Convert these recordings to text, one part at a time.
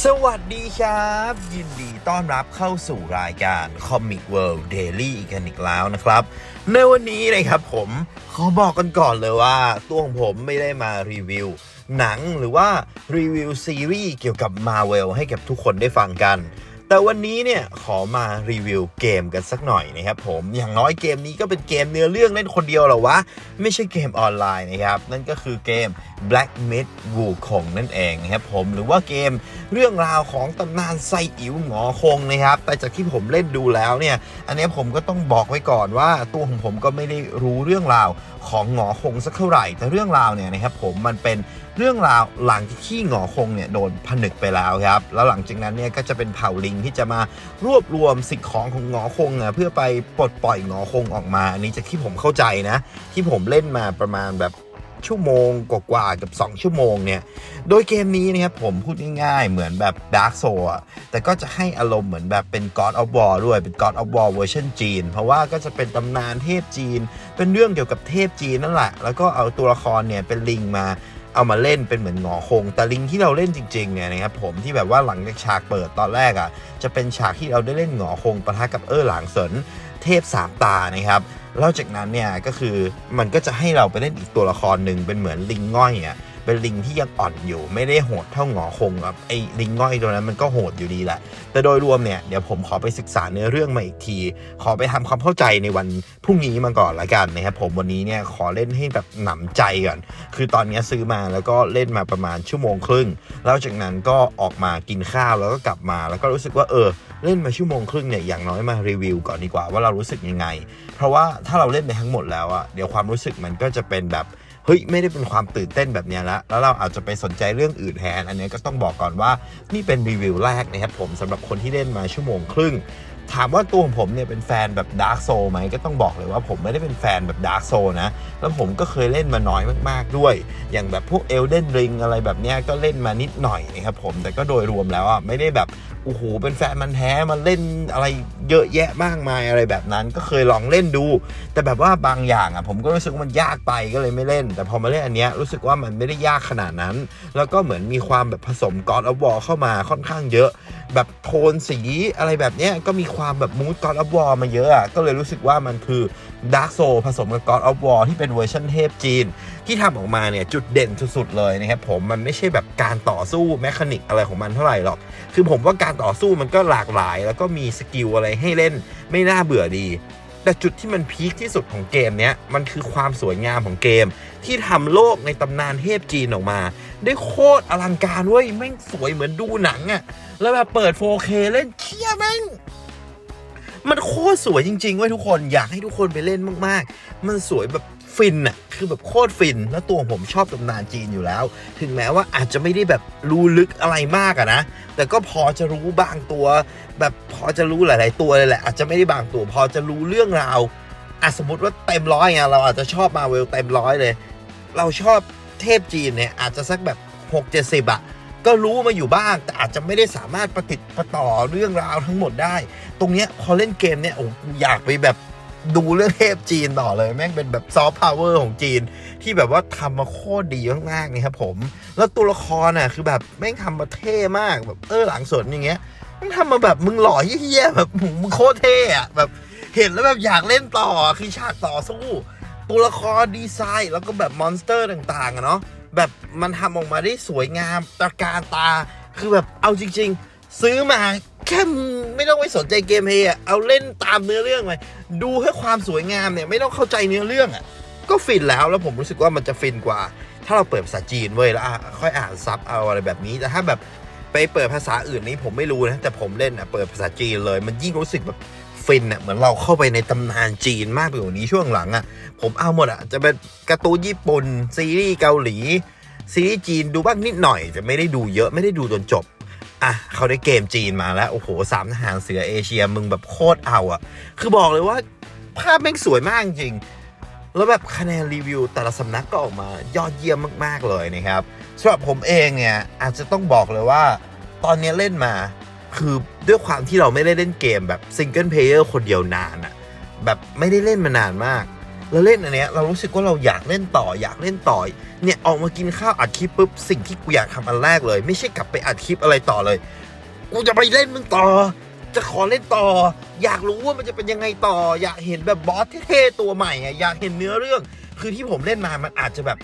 สวัสดีครับ ยินดีต้อนรับเข้าสู่รายการ Comic World Daily อีกกันอีกแล้วนะครับ ในวันนี้นะครับผมขอบอกกันก่อนเลยว่า ตัวของผมไม่ได้มารีวิว หนังหรือว่ารีวิวซีรีส์เกี่ยวกับ Marvel ให้กับทุกคนได้ฟังกัน แต่วันนี้เนี่ยขอมารีวิวเกมกันสักหน่อยนะครับผมอย่างน้อยเกมนี้ก็เป็นเกมเนื้อเรื่องเล่นคนเดียวหรอวะ ไม่ใช่เกมออนไลน์นะครับ นั่นก็คือเกม Black Myth Wukong นั่นเองนะครับผมหรือว่าเกมเรื่องราวของตำนานไซอิ๋วหงอคงนะครับ แต่จากที่ผมเล่นดูแล้วเนี่ย อันนี้ผมก็ต้องบอกไว้ก่อนว่าตัวของผมก็ไม่ได้รู้เรื่องราวของหงอคงสักเท่าไหร่ แต่เรื่องราวเนี่ยนะครับผมมันเป็นเรื่องราวหลังที่หงอคงเนี่ยโดนผนึกไปแล้วครับ แล้วหลังจากนั้นเนี่ยก็จะเป็นเผ่าลิงที่จะมารวบรวมสิ่งของของหงอคงอะเพื่อไปปลดปล่อยหงอคงออกมาอันนี้จากที่ผมเข้าใจนะ ที่ผมเล่นมาประมาณแบบชั่วโมงกว่าๆกับ 2 ชั่วโมงเนี่ย โดยเกมนี้นะครับผมพูดง่ายๆ เหมือนแบบ Dark s o u l แต่ก็จะให้อารมณ์เหมือนแบบเป็น God of War ด้วย เป็น God of War เวอร์ชันจีน เพราะว่าก็จะเป็นตำนานเทพจีน เป็นเรื่องเกี่ยวกับเทพจีนนั่นแหละ แล้วก็เอาตัวละครเนี่ยเป็นลิงมา เอามาเล่นเป็นเหมือนหงอคงแต่ลิงที่เราเล่นจริงๆเนี่ยนะครับผมที่แบบว่าหลังจากฉากเปิดตอนแรกอะ่ะจะเป็นฉากที่เราได้เล่นหงอคงปะทะกับเออหลางสนเทพสามตานะครับแล้วจากนั้นเนี่ยก็คือมันก็จะให้เราไปเล่นอีกตัวละครหนึ่งเป็นเหมือนลิงง่อยอะ เป็นลิงที่ยังอ่อนอยู่ ไม่ได้โหดเท่าหงอคงครับไอ้ลิงง่อยตัวนั้นมันก็โหดอยู่ดีแหละ แต่โดยรวมเนี่ยเดี๋ยวผมขอไปศึกษาเนื้อเรื่องมาอีกที ขอไปทำความเข้าใจในวันพรุ่งนี้มาก่อนละกันนะครับผมวันนี้เนี่ยขอเล่นให้แบบหนำใจก่อน คือตอนนี้ซื้อมาแล้วก็เล่นมาประมาณชั่วโมงครึ่ง แล้วจากนั้นก็ออกมากินข้าวแล้วก็กลับมา แล้วก็รู้สึกว่าเออเล่นมาชั่วโมงครึ่งเนี่ยอย่างน้อยมารีวิวก่อนดีกว่าว่าเรารู้สึกยังไง เพราะว่าถ้าเราเล่นไปทั้งหมดแล้วอะเดี๋ยวความรู้สึกมันก็จะเป็นแบบ เฮ้ยไม่ได้เป็นความตื่นเต้นแบบเนี้ยละแล้วเราอาจจะไปสนใจเรื่องอื่นแทนอันนี้ก็ต้องบอกก่อนว่านี่เป็นรีวิวแรกนะครับผมสำหรับคนที่เล่นมาชั่วโมงครึ่ง ถามว่าตัวของผมเนี่ยเป็นแฟนแบบดาร์กโซไหมก็ต้องบอกเลยว่าผมไม่ได้เป็นแฟนแบบดาร์กโซนะ แล้วผมก็เคยเล่นมาน้อยมากๆด้วย อย่างแบบพวกเอลเดนริงอะไรแบบเนี้ยก็เล่นมานิดหน่อยนะครับผมแต่ก็โดยรวมแล้วอะไม่ได้แบบโอ้โหเป็นแฟนมันแท้มันเล่นอะไรเยอะแยะมากมายอะไรแบบนั้นก็เคยลองเล่นดู แต่แบบว่าบางอย่างอะผมก็รู้สึกว่ามันยากไปก็เลยไม่เล่น แต่พอมาเล่นอันเนี้ยรู้สึกว่ามันไม่ได้ยากขนาดนั้น แล้วก็เหมือนมีความแบบผสมกอดอวอเข้ามาค่อนข้างเยอะ แบบโทนสีอะไรแบบเนี้ยก็มีความแบบมูดกอดอ f วอ r มาเยอะอะก็เลยรู้สึกว่ามันคือดาร์กโซผสมกับกอดอ f วอ r ที่เป็นเวอร์ชันเทพจีน ที่ทำออกมาเนี่ยจุดเด่นสุดๆเลยนะครับผมมันไม่ใช่แบบการต่อสู้แมคานิกอะไรของมันเท่าไหร่หรอก คือผมว่าการต่อสู้มันก็หลากหลาย แล้วก็มีสกิลอะไรให้เล่นไม่น่าเบื่อดีแต่จุดที่มันพีคที่สุดของเกมเนี้ยมันคือความสวยงามของเกม ที่ทำโลกในตำนานเทพจีนออกมา ได้โคตรอลังการเว้ยแม่งสวยเหมือนดูหนังอะแล้วแบบเปิด 4K เล่นเชี่ยแม่งมันโคตรสวยจริงๆเว้ยทุกคนอยากให้ทุกคนไปเล่นมากๆ มันสวยแบบฟินอะคือแบบโคตรฟิน แล้วตัวผมชอบตำนานจีนอยู่แล้ว ถึงแม้ว่าอาจจะไม่ได้แบบรู้ลึกอะไรมากอะนะ แต่ก็พอจะรู้บางตัว แบบพอจะรู้หลาย ๆ ตัวเลยแหละ อาจจะไม่ได้บางตัว พอจะรู้เรื่องราวอะสมมติว่าเต็มร้อยไงเราอาจจะชอบมาเวลเต็มร้อยเลย เราชอบ เทพจีนเนี่ยอาจจะสักแบบ 6 7 0อะก็รู้มาอยู่บ้าง แต่อาจจะไม่ได้สามารถประติดประต่อเรื่องราวทั้งหมดได้ ตรงเนี้ยพอเล่นเกมเนี่ยโอ้อยากไปแบบดูเรื่องเทพจีนต่อเลย แม่งเป็นแบบซอฟต์พาวเวอร์ของจีน ที่แบบว่าทำมาโคตรดีมากๆนี่ครับผม แล้วตัวละครน่ะคือแบบแม่งทำมาเท่มากแบบเออหลังสนอย่างเงี้ยแม่งทำมาแบบมึงหล่อเฮี้ยแบบมึงโคตรเท่อะแบบเห็นแล้วแบบอยากเล่นต่อคือฉากต่อสู้ ตัวละครดีไซน์ แล้วก็แบบมอนสเตอร์ต่างๆอะเนาะแบบมันทำออกมาได้สวยงามตระการตา คือแบบเอาจริง ๆ ซื้อมาแค่ไม่ต้องไปสนใจเกมเพลย์อะเอาเล่นตามเนื้อเรื่องไปดูให้ความสวยงามเนี่ยไม่ต้องเข้าใจเนื้อเรื่องอะก็ฟินแล้วแล้วผมรู้สึกว่ามันจะฟินกว่า ถ้าเราเปิดภาษาจีนเว้ยแล้วอะค่อยอ่านซับเอาอะไรแบบนี้แต่ถ้าแบบไปเปิดภาษาอื่นนี้ผมไม่รู้นะแต่ผมเล่นอะเปิดภาษาจีนเลย มันยิ่งรู้สึกแบบ ฟินอะเหมือนเราเข้าไปในตำนานจีนมากไปกว่านี้ช่วงหลังอะ ผมเอาหมดอะ จะเป็นการ์ตูนญี่ปุ่น ซีรีส์เกาหลี ซีรีส์จีนดูบ้างนิดหน่อย จะไม่ได้ดูเยอะไม่ได้ดูจนจบอะเขาได้เกมจีนมาแล้ว โอ้โหสามทหารเสือเอเชียมึงแบบโคตรเอาอะ คือบอกเลยว่าภาพแม่งสวยมากจริง แล้วแบบคะแนนรีวิวแต่ละสำนักก็ออกมายอดเยี่ยมมากๆเลยนะครับสำหรับผมเองเนี่ยอาจจะต้องบอกเลยว่า ตอนนี้เล่นมา คือด้วยความที่เราไม่ได้เล่นเกมแบบซิงเกิลเพลเยอร์คนเดียวนานอะแบบไม่ได้เล่นมานานมากแล้วเล่นอันเนี้ยเรารู้สึกว่าเราอยากเล่นต่ออยากเล่นต่อเนี่ยออกมากินข้าวอัดคลิปปุ๊บสิ่งที่กูอยากทำอันแรกเลย ไม่ใช่กลับไปอัดคลิปอะไรต่อเลย กูจะไปเล่นมึงต่อ จะขอเล่นต่อ อยากรู้ว่ามันจะเป็นยังไงต่อ อยากเห็นแบบบอสเท่ๆตัวใหม่อะอยากเห็นเนื้อเรื่อง คือที่ผมเล่นมามันอาจจะแบบ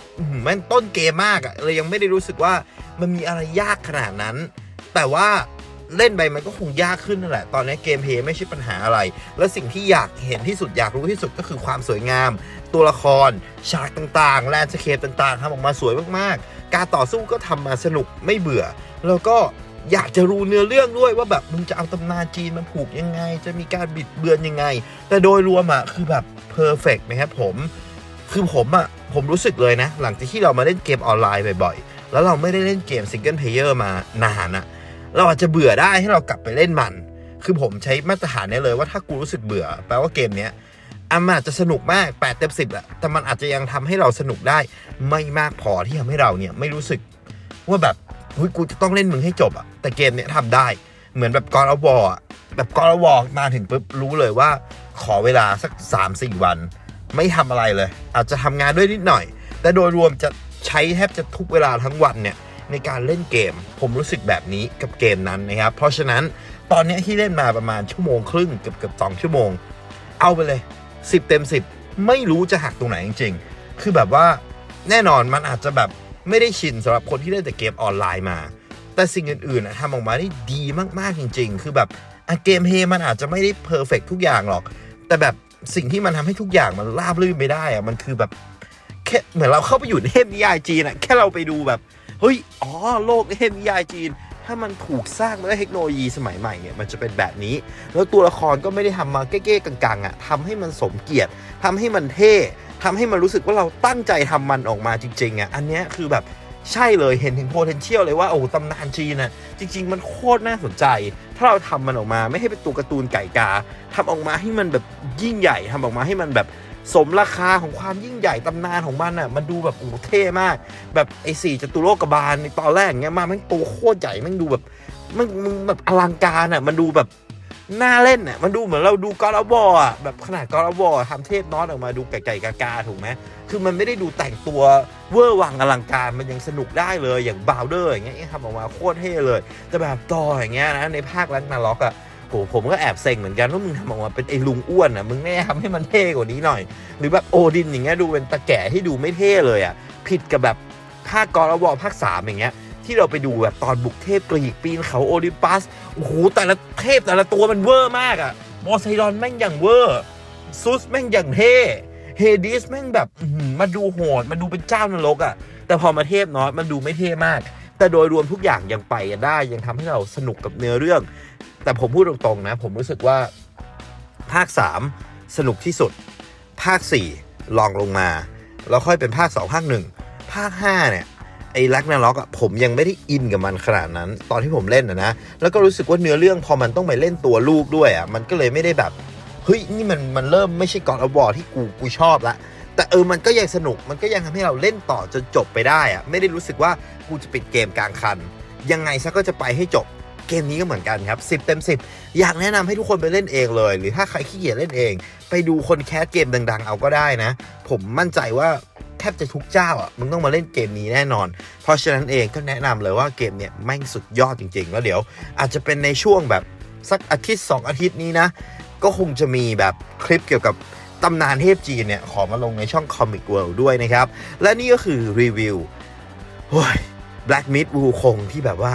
มันต้นเกมมากอะเลยยังไม่ได้รู้สึกว่ามันมีอะไรยากขนาดนั้น แต่ว่า เล่นไปมันก็คงยากขึ้นนั่นแหละ ตอนนี้เกมเพย์ไม่ใช่ปัญหาอะไร และสิ่งที่อยากเห็นที่สุดอยากรู้ที่สุดก็คือความสวยงาม ตัวละคร ฉากต่างๆแลนด์สเคปต่างๆทำออกมาสวยมากๆ การต่อสู้ก็ทำมาสนุกไม่เบื่อ แล้วก็อยากจะรู้เนื้อเรื่องด้วยว่าแบบมึงจะเอาตำนานจีนมาผูกยังไง จะมีการบิดเบือนยังไง แต่โดยรวมอะคือแบบเพอร์เฟกนะครับผม คือผมอะผมรู้สึกเลยนะ หลังจากที่เรามาเล่นเกมออนไลน์บ่อยๆ แล้วเราไม่ได้เล่นเกมซิงเกิลเพลเยอร์มานานอะ เราอาจจะเบื่อได้ให้เรากลับไปเล่นมัน คือผมใช้มาตรฐานนี้เลยว่าถ้ากูรู้สึกเบื่อ แปลว่าเกมเนี้ยอันอาจจะสนุกมาก8เต็ม10แหละแต่มันอาจจะยังทำให้เราสนุกได้ ไม่มากพอที่ทำให้เราเนี่ยไม่รู้สึกว่าแบบเฮ้ยกูจะต้องเล่นมึงให้จบอะแต่เกมเนี้ยทำได้ เหมือนแบบกอร์วอร์แบบกอร์วอร์มาถึงปุ๊บรู้เลยว่า ขอเวลาสัก3-4วัน ไม่ทำอะไรเลย อาจจะทำงานด้วยนิดหน่อย แต่โดยรวมจะใช้แทบจะทุกเวลาทั้งวันเนี่ย ในการเล่นเกม ผมรู้สึกแบบนี้กับเกมนั้นนะครับ เพราะฉะนั้นตอนนี้ที่เล่นมาประมาณชั่วโมงครึ่งเกือบเกือบสองชั่วโมง เอาไปเลย 10 เต็ม 10 ไม่รู้จะหักตรงไหนจริง ๆ คือแบบว่าแน่นอนมันอาจจะแบบไม่ได้ชินสำหรับคนที่เล่นแต่เกมออนไลน์มา แต่สิ่งอื่นๆนะทำออกมาได้ดีมากๆจริง ๆ คือแบบเกมเพลย์มันอาจจะไม่ได้เพอร์เฟกทุกอย่างหรอก แต่แบบสิ่งที่มันทำให้ทุกอย่างมันราบรื่นไปได้อะมันคือแบบแค่เหมือนเราเข้าไปอยู่ในเทพนิยายจีนอะแค่เราไปดูแบบ เฮ้ย อ๋อ โลกเทพนิยายจีน ถ้ามันถูกสร้างมาด้วยเทคโนโลยีสมัยใหม่เนี่ย มันจะเป็นแบบนี้ แล้วตัวละครก็ไม่ได้ทำมาเก้ๆกังๆอะทำให้มันสมเกียรติทำให้มันเท่ทำให้มันรู้สึกว่าเราตั้งใจทำมันออกมาจริงๆอะอันเนี้ยคือแบบใช่เลยเห็นถึง potential เลยว่าโอ้ตำนานจีนอะจริง ๆ มันโคตรน่าสนใจ ถ้าเราทำมันออกมาไม่ให้เป็นตัวการ์ตูนไก่กาทำออกมาให้มันแบบยิ่งใหญ่ทำออกมาให้มันแบบ สมราคาของความยิ่งใหญ่ตำนานของมันอะมันดูแบบโอ้เท่มาก แบบไอ้สี่จตุโลกบาลในตอนแรกเงี้ยมาแม่งตัวโคตรใหญ่แม่งดูแบบมันมึงแบบอลังการอะมันดูแบบน่าเล่นอะมันดูเหมือนเราดูกอล์ฟบอลอะแบบขนาดกอล์ฟบอลทำเทพนอตออกมาดูไก่ๆกาๆถูกไหมคือมันไม่ได้ดูแต่งตัวเวอร์วังอลังการมันยังสนุกได้เลยอย่างบาวเดอร์อย่างเงี้ยทำออกมาโคตรเท่เลย แต่แบบต่ออย่างเงี้ยนะในภาคลักนาล็อกอะ โหผมก็แอบเซ็งเหมือนกันว่ามึงทำออกมาเป็นไอ้ลุงอ้วนอะมึงไม่ทำให้มันเท่กว่านี้หน่อย หรือแบบโอดินอย่างเงี้ยดูเป็นตะแก่ที่ดูไม่เท่เลยอะผิดกับแบบภาคกอร์วอภาคสามอย่างเงี้ยที่เราไปดูแบบตอนบุกเทพกรีกปีนเขาโอลิมปัสโอ้โหแต่ละเทพแต่ละตัวมันเวอร์มากอะโมไซดอนแม่งอย่างเวอร์ซุสแม่งอย่างเท่เฮดิสแม่งแบบมาดูโหดมาดูเป็นเจ้านรกอะแต่พอมาเทพน้อยมันดูไม่เท่มาก แต่โดยรวมทุกอย่างยังไปกันได้ ยังทำให้เราสนุกกับเนื้อเรื่อง แต่ผมพูดตรงๆนะ ผมรู้สึกว่าภาค 3 สนุกที่สุด ภาค 4 ลองลงมา แล้วค่อยเป็นภาค 2 ภาค 1 ภาค 5 เนี่ย ไอ้ลักนาล็อกอะผมยังไม่ได้อินกับมันขนาดนั้น ตอนที่ผมเล่นนะนะ แล้วก็รู้สึกว่าเนื้อเรื่องพอมันต้องไปเล่นตัวลูกด้วยอะมันก็เลยไม่ได้แบบ เฮ้ย นี่มันมันเริ่มไม่ใช่กอดอบอที่กูกูชอบละแต่เออมันก็ยังสนุกมันก็ยังทำให้เราเล่นต่อจนจบไปได้อะไม่ได้รู้สึกว่ากูจะปิดเกมกลางคัน ยังไงซะก็จะไปให้จบ เกมนี้ก็เหมือนกันครับ10เต็ม10 อยากแนะนำให้ทุกคนไปเล่นเองเลย หรือถ้าใครขี้เกียจเล่นเอง ไปดูคนแคสเกมดัง ๆ เอาก็ได้นะ ผมมั่นใจว่าแทบจะทุกเจ้าอะมึงต้องมาเล่นเกมนี้แน่นอน เพราะฉะนั้นเองก็แนะนำเลยว่าเกมเนี่ยแม่งสุดยอดจริง ๆ แล้วเดี๋ยว อาจจะเป็นในช่วงแบบสักอาทิตย์ 2 อาทิตย์นี้นะ ก็คงจะมีแบบคลิปเกี่ยวกับตำนานเทพจีนเนี่ย ขอมาลงในช่อง Comic World ด้วยนะครับ และนี่ก็คือรีวิวโอ้ย Black Myth วูคงที่แบบว่า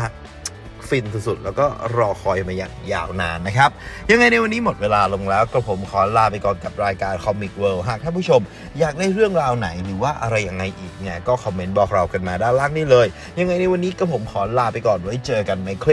ฟินสุดๆ แล้วก็รอคอยมาอย่างยาวนานนะครับ ยังไงในวันนี้หมดเวลาลงแล้วก็ผมขอลาไปก่อนกับรายการ Comic World หากท่านผู้ชมอยากได้เรื่องราวไหนหรือว่าอะไรยังไงอีกเนี่ยก็คอมเมนต์บอกเรากันมาด้านล่างนี่เลย ยังไงในวันนี้ก็ผมขอลาไปก่อนไว้เจอกันในคลิป